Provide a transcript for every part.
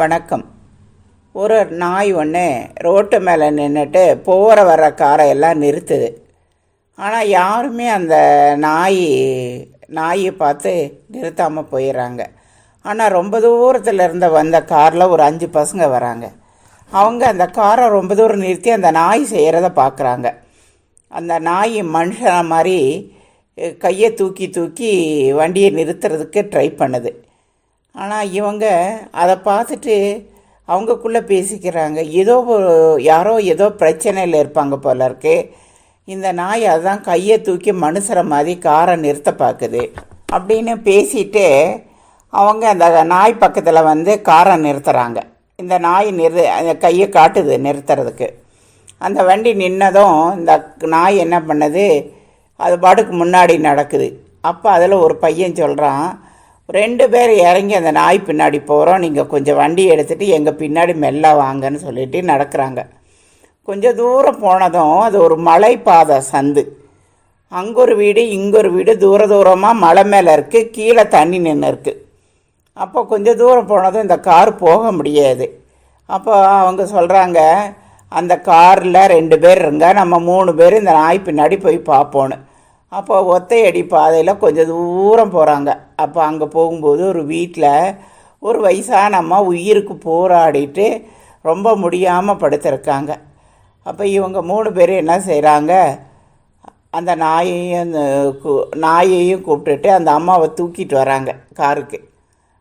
வணக்கம். ஒரு நாய் ஒன்று ரோட்டு மேலே நின்றுட்டு போகிற வர காரை எல்லாம் நிறுத்துது. ஆனால் யாருமே அந்த நாய் நாயை பார்த்து நிறுத்தாமல் போயிடுறாங்க ஆனால் ரொம்ப தூரத்தில் இருந்த வந்த காரில் ஒரு அஞ்சு பசங்க வராங்க. அவங்க அந்த காரை ரொம்ப தூரம் நிறுத்தி அந்த நாய் செய்கிறத பார்க்குறாங்க அந்த நாய் மனுஷன மாதிரி கையை தூக்கி தூக்கி வண்டியை நிறுத்துறதுக்கு ட்ரை பண்ணுது. ஆனால் இவங்க அதை பார்த்துட்டு அவங்கக்குள்ளே பேசிக்கிறாங்க. ஏதோ யாரோ ஏதோ பிரச்சனையில் இருப்பாங்க போல இருக்கு. இந்த நாய் அதான் கையை தூக்கி மனுஷரை மாதிரி காரை நிறுத்த பார்க்குது அப்படின்னு பேசிட்டு அவங்க அந்த நாய் பக்கத்தில் வந்து காரை நிறுத்துகிறாங்க இந்த நாய் நிறு அந்த கையை காட்டுது நிறுத்துறதுக்கு. அந்த வண்டி நின்னதும் இந்த நாய் என்ன பண்ணுது? அது பாட்டுக்கு முன்னாடி நடக்குது. அப்போ அதில் ஒரு பையன் சொல்கிறான் ரெண்டு பேர் இறங்கி அந்த நாய் பின்னாடி போகிறோம் நீங்கள் கொஞ்சம் வண்டி எடுத்துகிட்டு எங்கள் பின்னாடி மெல்ல வாங்கன்னு சொல்லிட்டு நடக்கிறாங்க. கொஞ்சம் தூரம் போனதும் அது ஒரு மலைப்பாதை சந்து. அங்கே ஒரு வீடு இங்கே ஒரு வீடு தூர தூரமாக மலை மேலே இருக்குது கீழே தண்ணி நின்று இருக்குது அப்போ கொஞ்சம் தூரம் போனதும் இந்த கார் போக முடியாது. அப்போ அவங்க சொல்கிறாங்க அந்த காரில் ரெண்டு பேர் இருங்க நம்ம மூணு பேர் இந்த நாய் பின்னாடி போய் பார்ப்போன்னு. அப்போ ஒத்தையடி பாதையில் கொஞ்சம் தூரம் போகிறாங்க அப்போ அங்கே போகும்போது ஒரு வீட்டில் ஒரு வயசான அம்மா உயிருக்கு போராடிட்டு ரொம்ப முடியாமல் படுத்திருக்காங்க. அப்போ இவங்க மூணு பேரும் என்ன செய்கிறாங்க அந்த நாயையும் நாயையும் கூப்பிட்டுட்டு அந்த அம்மாவை தூக்கிட்டு வராங்க காருக்கு.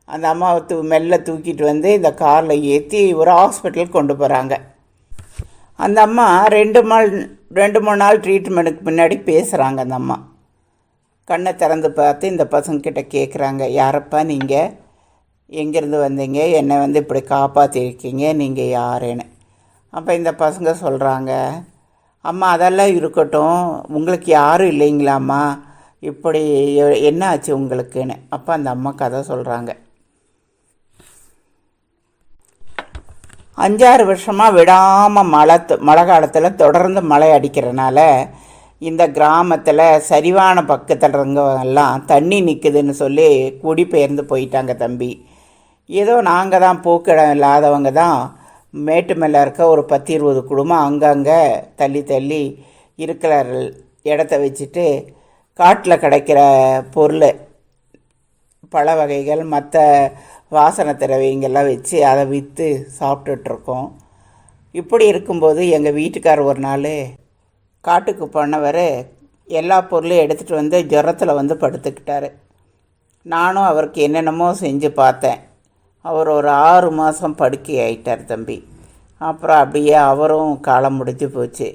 அந்த அம்மாவை தூ மெல்ல தூக்கிட்டு வந்து இந்த காரில் ஏற்றி ஒரு ஹாஸ்பிட்டலுக்கு கொண்டு போகிறாங்க அந்த அம்மா ரெண்டு நாள் ரெண்டு மூணு நாள் ட்ரீட்மெண்ட்டுக்கு முன்னாடி பேசுகிறாங்க அந்த அம்மா. கண்ணை திறந்து பார்த்து இந்த பசங்கக்கிட்ட கேட்குறாங்க யாரப்பா நீங்கள் எங்கேருந்து வந்தீங்க? என்னை வந்து இப்படி காப்பாற்றிருக்கீங்க நீங்கள் யாருன்னு? அப்போ இந்த பசங்க சொல்கிறாங்க அம்மா அதெல்லாம் இருக்கட்டும். உங்களுக்கு யாரும் இல்லைங்களாம்மா? இப்படி என்ன ஆச்சு உங்களுக்குன்னு அப்போ அந்த அம்மா கதை சொல்கிறாங்க அஞ்சாறு வருஷமாக விடாமல் மழை மழை காலத்தில் தொடர்ந்து மழை அடிக்கிறனால இந்த கிராமத்தில் சரிவான பக்கத்தில் இருந்தவங்கெல்லாம் தண்ணி நிற்குதுன்னு சொல்லி குடிபெயர்ந்து போயிட்டாங்க தம்பி. ஏதோ நாங்கள் தான் போக்கிடம் இல்லாதவங்க தான் மேட்டு மேலே இருக்க ஒரு பத்து இருபது குடும்பம் அங்கங்கே தள்ளி தள்ளி இருக்கிற இடத்த வச்சுட்டு காட்டில் கிடைக்கிற பொருள் பழ வகைகள் மற்ற வாசனை திரவியங்கள்லாம் வச்சு அதை விற்று சாப்பிட்டுட்ருக்கோம். இப்படி இருக்கும்போது எங்கள் வீட்டுக்கார் ஒரு நாள் காட்டுக்கு போனவர் எல்லா பொருளையும் எடுத்துகிட்டு வந்து ஜுரத்தில் வந்து படுத்துக்கிட்டார். நானும் அவருக்கு என்னென்னமோ செஞ்சு பார்த்தேன். அவர் ஒரு ஆறு மாதம் படுக்கை ஆயிட்டார் தம்பி. அப்புறம் அப்படியே அவரும் காலம் முடிஞ்சு போச்சு.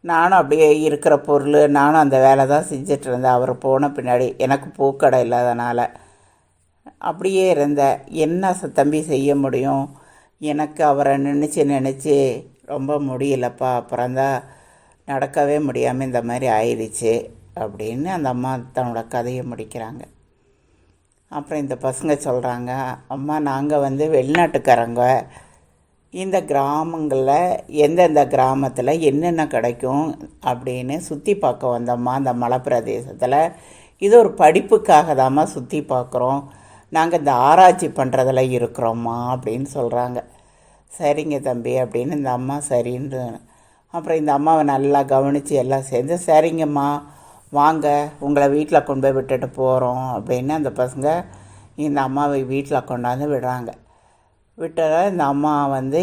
நானும் அப்படியே இருக்கிற பொருள் நானும் அந்த வேலை தான் செஞ்சுட்டு இருந்தேன். அவர் போன பின்னாடி எனக்கு பூக்கடை இல்லாதனால். அப்படியே இருந்த என்ன தம்பி செய்ய முடியும்? எனக்கு அவரை நினச்சி நினச்சி ரொம்ப முடியலப்பா. அப்புறந்தா நடக்கவே முடியாமல் இந்த மாதிரி ஆயிடுச்சு அப்படின்னு அந்த அம்மா தன்னோட கதையை முடிக்கிறாங்க. அப்புறம் இந்த பசங்க சொல்கிறாங்க அம்மா நாங்கள் வந்து வெளிநாட்டுக்காரங்க. இந்த கிராமங்களில் எந்தெந்த கிராமத்தில் என்னென்ன கிடைக்கும்? அப்படின்னு சுற்றி பார்க்க வந்தோம்மா அந்த மலை பிரதேசத்தில் இது ஒரு படிப்புக்காக தாம்மா சுற்றி பார்க்குறோம். நாங்கள் இந்த ஆராய்ச்சி பண்ணுறதில் இருக்கிறோம்மா அப்படின்னு சொல்கிறாங்க சரிங்க தம்பி அப்படின்னு இந்த அம்மா சரின்னு அப்புறம் இந்த அம்மாவை நல்லா கவனித்து எல்லாம் சேர்ந்து சரிங்கம்மா வாங்க உங்களை வீட்டில் கொண்டு போய் விட்டுட்டு போகிறோம் அப்படின்னு அந்த பசங்க இந்த அம்மாவை வீட்டில் கொண்டாந்து விடுறாங்க. விட்டத இந்த அம்மா வந்து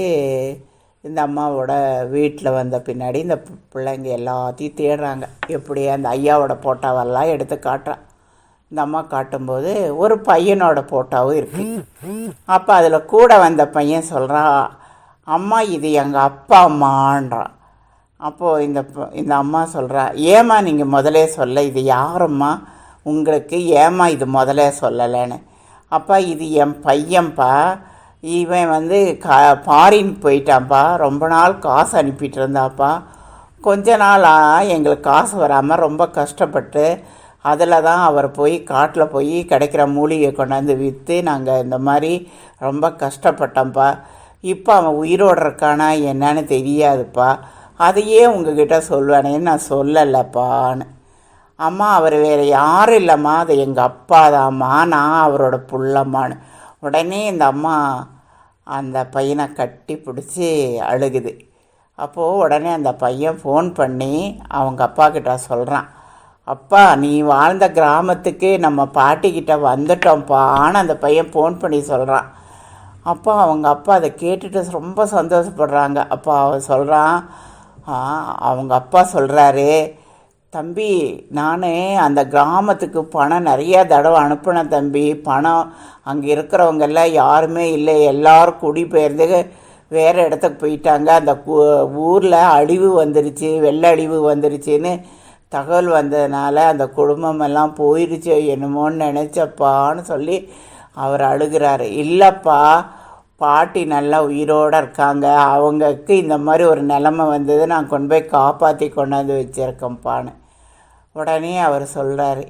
இந்த அம்மாவோட வீட்டில் வந்த பின்னாடி இந்த பிள்ளைங்க எல்லாத்தையும் தேடுறாங்க. எப்படி அந்த ஐயாவோட போட்டாவெல்லாம் எடுத்து காட்டுறான் இந்த அம்மா காட்டும்போது ஒரு பையனோட ஃபோட்டோவும் இருக்குது அப்போ அதில் கூட வந்த பையன் சொல்கிறான் அம்மா இது எங்கள் அப்பா அம்மான்றான் அப்போது இந்த இந்த அம்மா சொல்கிறா ஏம்மா நீங்கள் முதலே சொல்ல இது யாரம்மா? உங்களுக்கு ஏம்மா இது முதலே சொல்லலைன்னு? அப்பா இது என் பையன்ப்பா. இவன் வந்து கா ஃபாரின் போயிட்டான்ப்பா. ரொம்ப நாள் காசு அனுப்பிட்டு இருந்தாப்பா. கொஞ்ச நாளாக எங்களுக்கு காசு வராமல் ரொம்ப கஷ்டப்பட்டு அதில் தான் அவர் போய் காட்டில் போய் கிடைக்கிற மூலிகை கொண்டாந்து விற்று நாங்கள் இந்த மாதிரி ரொம்ப கஷ்டப்பட்டோம்ப்பா. இப்போ அவன் உயிரோடு இருக்கானா என்னன்னு தெரியாதுப்பா. அதையே உங்ககிட்ட சொல்லுவானேன்னு நான் சொல்லலைப்பான்னு அம்மா அவர் வேறு யாரும் இல்லைம்மா அது எங்கள் அப்பா தாம்மா நான் அவரோட புள்ளம்மான்னு உடனே இந்த அம்மா அந்த பையனை கட்டி பிடிச்சி அழுகுது. அப்போது உடனே அந்த பையன் ஃபோன் பண்ணி அவங்க அப்பா கிட்ட சொல்கிறான் அப்பா நீ வாழ்ந்த கிராமத்துக்கு நம்ம பாட்டிக்கிட்ட வந்துட்டோம்ப்பான்னு அந்த பையன் ஃபோன் பண்ணி சொல்கிறான் அப்பா அவங்க அப்பா அதை கேட்டுட்டு ரொம்ப சந்தோஷப்படுறாங்க. அப்பா அவன் சொல்கிறான் அவங்க அப்பா சொல்கிறாரு தம்பி நான் அந்த கிராமத்துக்கு பணம் நிறைய தடவை அனுப்பினேன் தம்பி. பணம் அங்கே இருக்கிறவங்க எல்லாம் யாருமே இல்லை. எல்லாரும் குடிபெயர்ந்து வேறு இடத்துக்கு போயிட்டாங்க. அந்த ஊரில் அழிவு வந்துருச்சு வெள்ள அழிவு வந்துருச்சுன்னு தகவல் வந்ததுனால அந்த குடும்பமெல்லாம் போயிடுச்சோ என்னமோன்னு நினச்சப்பான்னு சொல்லி அவர் அழுகிறாரு. இல்லைப்பா பாட்டி நல்லா உயிரோடு இருக்காங்க. அவங்களுக்கு இந்த மாதிரி ஒரு நிலமை வந்தது நான் கொண்டு போய் காப்பாற்றி கொண்டாந்து வச்சுருக்கேன்ப்பான்னு உடனே அவர் சொல்கிறாரு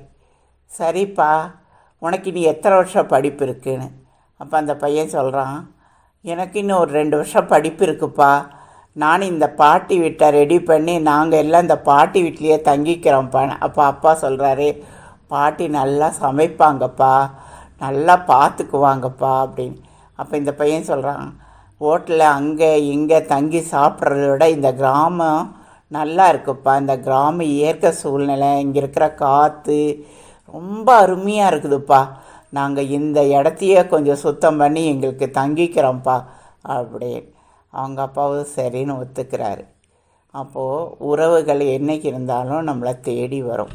சரிப்பா உனக்கு இனி எத்தனை வருஷம் படிப்பு இருக்குன்னு? அப்போ அந்த பையன் சொல்கிறான் எனக்கு இன்னும் ஒரு ரெண்டு வருஷம் படிப்பு இருக்குப்பா. நான் இந்த பாட்டி வீட்டை ரெடி பண்ணி நாங்கள் எல்லாம் இந்த பாட்டி வீட்லேயே தங்கிக்கிறோம்ப்பா. அப்போ அப்பா சொல்கிறாரு பாட்டி நல்லா சமைப்பாங்கப்பா நல்லா பார்த்துக்குவாங்கப்பா அப்படின்னு. அப்போ இந்த பையன் சொல்கிறான் ஹோட்டலில் அங்கே இங்கே தங்கி சாப்பிட்றத விட இந்த கிராமம் நல்லா இருக்குப்பா. இந்த கிராம இயற்கை சூழ்நிலை இங்கே இருக்கிற காற்று ரொம்ப அருமையாக இருக்குதுப்பா. நாங்கள் இந்த இடத்தையே கொஞ்சம் சுத்தம் பண்ணி எங்களுக்கு தங்கிக்கிறோம்ப்பா அப்படின்னு. அவங்க அப்பாவும் சரின்னு ஒத்துக்கிறாரு. அப்போது உறவுகள் என்றைக்கு இருந்தாலும் நம்மளை தேடி வரும்.